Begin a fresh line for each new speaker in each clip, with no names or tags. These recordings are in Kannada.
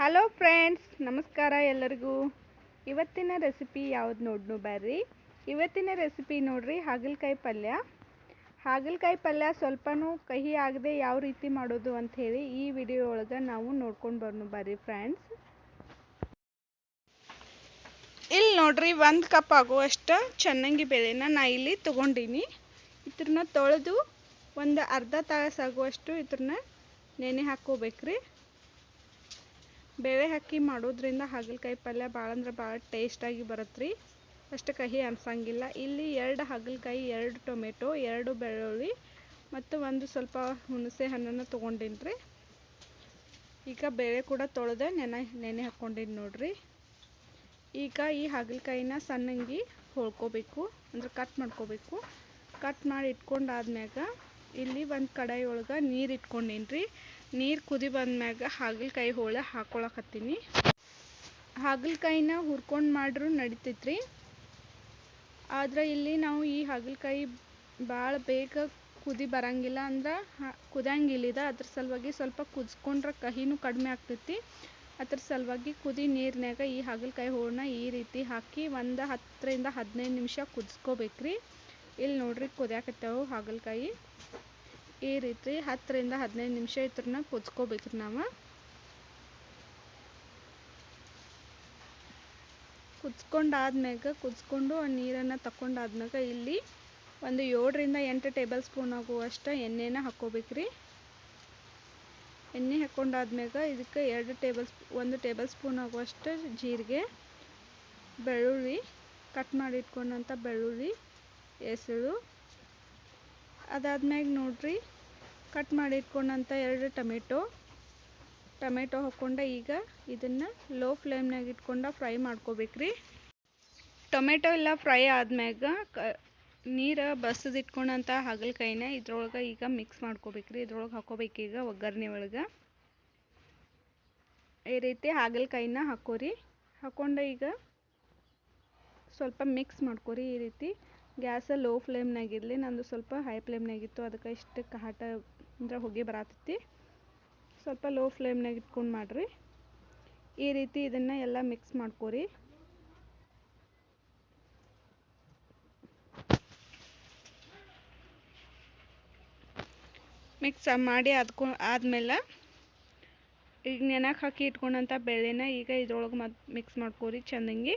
ಹಲೋ ಫ್ರೆಂಡ್ಸ್ ನಮಸ್ಕಾರ ಎಲ್ಲರಿಗೂ. ಇವತ್ತಿನ ರೆಸಿಪಿ ಯಾವ್ದು ನೋಡ್ನು ಬರ್ರಿ. ಇವತ್ತಿನ ರೆಸಿಪಿ ನೋಡ್ರಿ ಹಾಗಲಕಾಯಿ ಪಲ್ಯ. ಹಾಗಲಕಾಯಿ ಪಲ್ಯ ಸ್ವಲ್ಪನೂ ಕಹಿ ಆಗದೆ ಯಾವ ರೀತಿ ಮಾಡೋದು ಅಂತ ಹೇಳಿ ಈ ವಿಡಿಯೋ ಒಳಗೆ ನಾವು ನೋಡ್ಕೊಂಡು ಬರ್ನು ಬರ್ರಿ ಫ್ರೆಂಡ್ಸ್ ಇಲ್ಲಿ ನೋಡ್ರಿ ಒಂದು ಕಪ್ ಆಗುವಷ್ಟು ಚೆನ್ನಂಗಿ ಬೆಳೆನ ನಾ ಇಲ್ಲಿ ತೊಗೊಂಡೀನಿ. ಇದ್ರನ್ನ ತೊಳೆದು ಒಂದು ಅರ್ಧ ತಾಸು ಆಗುವಷ್ಟು ಇದ್ರನ್ನ ನೆನೆ ಹಾಕ್ಕೋಬೇಕ್ರಿ. ಬೇಳೆ ಹಾಕಿ ಮಾಡೋದ್ರಿಂದ ಹಾಗಲಕಾಯಿ ಪಲ್ಯ ಭಾಳ ಅಂದ್ರೆ ಭಾಳ ಟೇಸ್ಟಾಗಿ ಬರುತ್ತೆ ರೀ ಅಷ್ಟು ಕಹಿ ಅನ್ಸಂಗಿಲ್ಲ. ಇಲ್ಲಿ ಎರಡು ಹಾಗಲಕಾಯಿ, ಎರಡು ಟೊಮೆಟೊ, ಎರಡು ಬೆಳ್ಳುಳ್ಳಿ ಮತ್ತು ಒಂದು ಸ್ವಲ್ಪ ಹುಣಸೆ ಹಣ್ಣನ್ನು ತೊಗೊಂಡೀನಿ ರೀ ಈಗ ಬೇಳೆ ಕೂಡ ತೊಳೆದೆ ನೆನೆ ನೆನೆ ಹಾಕ್ಕೊಂಡೀನಿ ನೋಡ್ರಿ. ಈಗ ಈ ಹಾಗಲಕಾಯಿನ ಸಣ್ಣಂಗಿ ಹೊಳ್ಕೋಬೇಕು, ಅಂದ್ರೆ ಕಟ್ ಮಾಡ್ಕೋಬೇಕು. ಕಟ್ ಮಾಡಿ ಇಟ್ಕೊಂಡಾದ್ಮ್ಯಾಗ ಇಲ್ಲಿ ಒಂದು ಕಡಾಯಿ ಒಳಗೆ ನೀರು ಇಟ್ಕೊಂಡೀನಿ ರೀ ನೀರು ಕುದಿ ಬಂದ್ಮ್ಯಾಗ ಹಾಗಲಕಾಯಿ ಹೋಳ ಹಾಕೊಳಕತ್ತೀನಿ. ಹಾಗಲಕಾಯಿನ ಹುರ್ಕೊಂಡು ಮಾಡ್ರು ನಡಿತೈತ್ರಿ. ಆದ್ರೆ ಇಲ್ಲಿ ನಾವು ಈ ಹಾಗಲಕಾಯಿ ಭಾಳ ಬೇಗ ಕುದಿ ಬರಂಗಿಲ್ಲ ಅಂದ್ರೆ ಕುದಿಯಂಗಿಲ್ಲಿದ ಅದ್ರ ಸಲುವಾಗಿ ಸ್ವಲ್ಪ ಕುದಿಸ್ಕೊಂಡ್ರೆ ಕಹಿನೂ ಕಡಿಮೆ ಆಗ್ತೈತಿ. ಅದ್ರ ಸಲುವಾಗಿ ಕುದಿ ನೀರಿನಾಗ ಈ ಹಾಗಲಕಾಯಿ ಹೋಳನ್ನ ಈ ರೀತಿ ಹಾಕಿ ಒಂದು ಹತ್ತರಿಂದ ಹದಿನೈದು ನಿಮಿಷ ಕುದಿಸ್ಕೋಬೇಕ್ರಿ. ಇಲ್ಲಿ ನೋಡ್ರಿ ಕುದಿಯಾಕತ್ತೇವು ಹಾಗಲಕಾಯಿ. ಈ ರೀತಿ ಹತ್ತರಿಂದ ಹದಿನೈದು ನಿಮಿಷ ಇದ್ರನ್ನ ರೀ ನಾವು. ಕುದಿಸ್ಕೊಂಡಾದ್ಮ್ಯಾಗ, ಕುದಿಸ್ಕೊಂಡು ಆ ನೀರನ್ನು ತಕೊಂಡಾದ್ಮ್ಯಾಗ ಇಲ್ಲಿ ಒಂದು ಏಳರಿಂದ ಎಂಟು ಟೇಬಲ್ ಸ್ಪೂನ್ ಆಗುವಷ್ಟು ಎಣ್ಣೆನ ಹಾಕ್ಕೋಬೇಕ್ರಿ. ಎಣ್ಣೆ ಹಾಕ್ಕೊಂಡಾದ್ಮ್ಯಾಗ ಇದಕ್ಕೆ ಎರಡು ಟೇಬಲ್ ಒಂದು ಟೇಬಲ್ ಸ್ಪೂನ್ ಆಗುವಷ್ಟು ಜೀರಿಗೆ, ಬೆಳ್ಳುಳ್ಳಿ ಕಟ್ ಮಾಡಿ ಇಟ್ಕೊಂಡಂಥ ಬೆಳ್ಳುಳ್ಳಿ, ಹೆಸರು ಅದಾದ್ಮ್ಯಾಗ ನೋಡ್ರಿ ಕಟ್ ಮಾಡಿ ಇಟ್ಕೊಂಡಂಥ ಎರಡು ಟೊಮೆಟೊ. ಟೊಮೆಟೊ ಹಾಕ್ಕೊಂಡ ಈಗ ಇದನ್ನು ಲೋ ಫ್ಲೇಮ್ನಾಗ ಇಟ್ಕೊಂಡ ಫ್ರೈ ಮಾಡ್ಕೋಬೇಕ್ರಿ. ಟೊಮೆಟೊ ಎಲ್ಲ ಫ್ರೈ ಆದ್ಮ್ಯಾಗ ಕ, ನೀರು ಬಸದು ಇಟ್ಕೊಂಡಂಥ ಹಾಗಲಕಾಯಿನ ಇದ್ರೊಳಗೆ ಈಗ ಮಿಕ್ಸ್ ಮಾಡ್ಕೋಬೇಕ್ರಿ. ಇದ್ರೊಳಗೆ ಹಾಕೋಬೇಕೀಗ ಒಗ್ಗರಣೆ ಒಳಗೆ. ಈ ರೀತಿ ಹಾಗಲಕಾಯಿನ ಹಾಕೋರಿ. ಹಾಕ್ಕೊಂಡು ಈಗ ಸ್ವಲ್ಪ ಮಿಕ್ಸ್ ಮಾಡ್ಕೋರಿ ಈ ರೀತಿ. ಗ್ಯಾಸ ಲೋ ಫ್ಲೇಮ್ನಾಗಿರಲಿ ನಂದು ಸ್ವಲ್ಪ ಹೈ ಫ್ಲೇಮ್ನಾಗಿತ್ತು ಅದಕ್ಕೆ ಇಷ್ಟು ಕಾಟ ಅಂದ್ರೆ ಹೊಗೆ ಬರತೈತಿ. ಸ್ವಲ್ಪ ಲೋ ಫ್ಲೇಮ್ನಾಗ ಇಟ್ಕೊಂಡು ಮಾಡಿರಿ. ಈ ರೀತಿ ಇದನ್ನು ಎಲ್ಲ ಮಿಕ್ಸ್ ಮಾಡ್ಕೊರಿ. ಮಿಕ್ಸ್ ಮಾಡಿ ಅದ್ಕೊ, ಆದಮೇಲೆ ಈಗ ನೆನಕ್ಕೆ ಹಾಕಿ ಇಟ್ಕೊಂಡಂಥ ಬೇಳೆನ ಈಗ ಇದ್ರೊಳಗೆ ಮತ್ತು ಮಿಕ್ಸ್ ಮಾಡ್ಕೊರಿ ಚೆಂದಂಗಿ.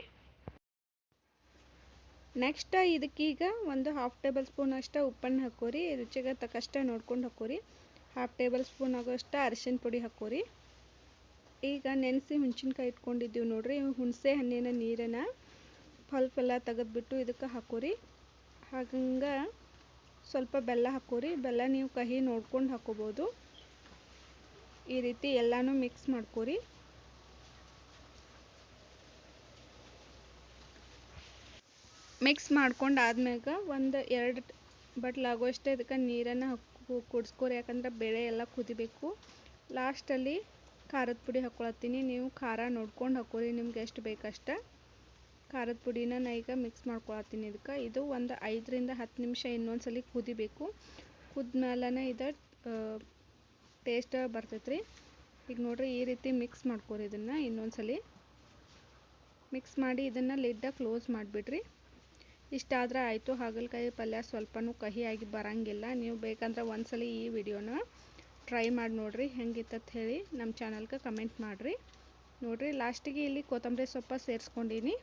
ನೆಕ್ಸ್ಟ್ ಇದಕ್ಕೀಗ ಒಂದು ಹಾಫ್ ಟೇಬಲ್ ಸ್ಪೂನ್ ಅಷ್ಟು ಉಪ್ಪನ್ನು ಹಾಕೋರಿ ರುಚಿಗೆ ತಕ್ಕಷ್ಟ ನೋಡ್ಕೊಂಡು ಹಾಕೋರಿ ಹಾಫ್ ಟೇಬಲ್ ಸ್ಪೂನ್ ಆಗೋಷ್ಟು ಅರಿಶಿನ ಪುಡಿ ಹಾಕೋರಿ ಈಗ ನೆನೆಸಿ ಹುಣ್ಸಿನ್ಕಾಯಿ ಇಟ್ಕೊಂಡಿದ್ದೀವಿ ನೋಡಿರಿ. ಹುಣಸೆ ಹಣ್ಣಿನ ನೀರನ್ನು ಪಲ್ಪೆಲ್ಲ ತೆಗೆದ್ಬಿಟ್ಟು ಇದಕ್ಕೆ ಹಾಕೋರಿ ಹಾಗಂಗೆ ಸ್ವಲ್ಪ ಬೆಲ್ಲ ಹಾಕೋರಿ ಬೆಲ್ಲ ನೀವು ಕಹಿ ನೋಡ್ಕೊಂಡು ಹಾಕೋಬೋದು ಈ ರೀತಿ ಎಲ್ಲನೂ ಮಿಕ್ಸ್ ಮಾಡ್ಕೋರಿ. ಮಿಕ್ಸ್ ಮಾಡ್ಕೊಂಡು ಆದ್ಮ್ಯಾಗ ಒಂದು ಎರಡು ಬಟ್ಲಾಗುವಷ್ಟು ಇದಕ್ಕೆ ನೀರನ್ನು ಹಾಕಿ, ಕುಡ್ಸ್ಕೊರಿ. ಯಾಕಂದ್ರೆ ಬೇಳೆ ಎಲ್ಲ ಕುದಿಬೇಕು. ಲಾಸ್ಟಲ್ಲಿ ಖಾರದ ಪುಡಿ ಹಾಕ್ಕೊಳತ್ತೀನಿ ನೀವು ಖಾರ ನೋಡ್ಕೊಂಡು ಹಾಕೋರಿ. ನಿಮ್ಗೆ ಎಷ್ಟು ಬೇಕಷ್ಟ ಖಾರದ ಪುಡಿನ ನಾ ಈಗ ಮಿಕ್ಸ್ ಮಾಡ್ಕೊಳತ್ತೀನಿ ಇದಕ್ಕೆ. ಇದು ಒಂದು ಐದರಿಂದ ಹತ್ತು ನಿಮಿಷ ಇನ್ನೊಂದ್ಸಲಿ ಕುದಿಬೇಕು. ಕುದ್ಮೇಲೆ ಇದು ಟೇಸ್ಟ್ ರೀ ಈಗ ನೋಡ್ರಿ ಈ ರೀತಿ ಮಿಕ್ಸ್ ಮಾಡ್ಕೊರಿ ಇದನ್ನು ಇನ್ನೊಂದ್ಸಲಿ. ಮಿಕ್ಸ್ ಮಾಡಿ ಇದನ್ನು ಲಿಡ್ಡ ಕ್ಲೋಸ್ ಮಾಡಿಬಿಡ್ರಿ. ಇಷ್ಟಾದ್ರೆ ಆಯಿತು. ಹಾಗಲಕಾಯಿ ಪಲ್ಯ ಸ್ವಲ್ಪನೂ ಕಹಿಯಾಗಿ ಬರೋಂಗಿಲ್ಲ. ನೀವು ಬೇಕಂದ್ರೆ ಒಂದ್ಸಲಿ ಈ ವಿಡಿಯೋನ ಟ್ರೈ ಮಾಡಿ ನೋಡಿರಿ. ಹೆಂಗಿತ್ತಂತ ಹೇಳಿ ನಮ್ಮ ಚಾನಲ್ಗೆ ಕಮೆಂಟ್ ಮಾಡಿರಿ. ನೋಡಿರಿ, ಲಾಸ್ಟಿಗೆ ಇಲ್ಲಿ ಕೊತ್ತಂಬರಿ ಸೊಪ್ಪು ಸೇರಿಸ್ಕೊಂಡೀನಿ.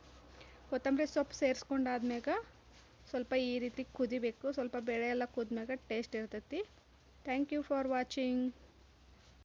ಕೊತ್ತಂಬರಿ ಸೊಪ್ಪು ಸೇರಿಸ್ಕೊಂಡಾದ್ಮ್ಯಾಗ ಸ್ವಲ್ಪ ಈ ರೀತಿ ಕುದಿಬೇಕು. ಸ್ವಲ್ಪ ಬೇಳೆ ಎಲ್ಲ ಕುದ್ಮ್ಯಾಗ ಟೇಸ್ಟ್ ಇರ್ತೈತಿ. Thank you for watching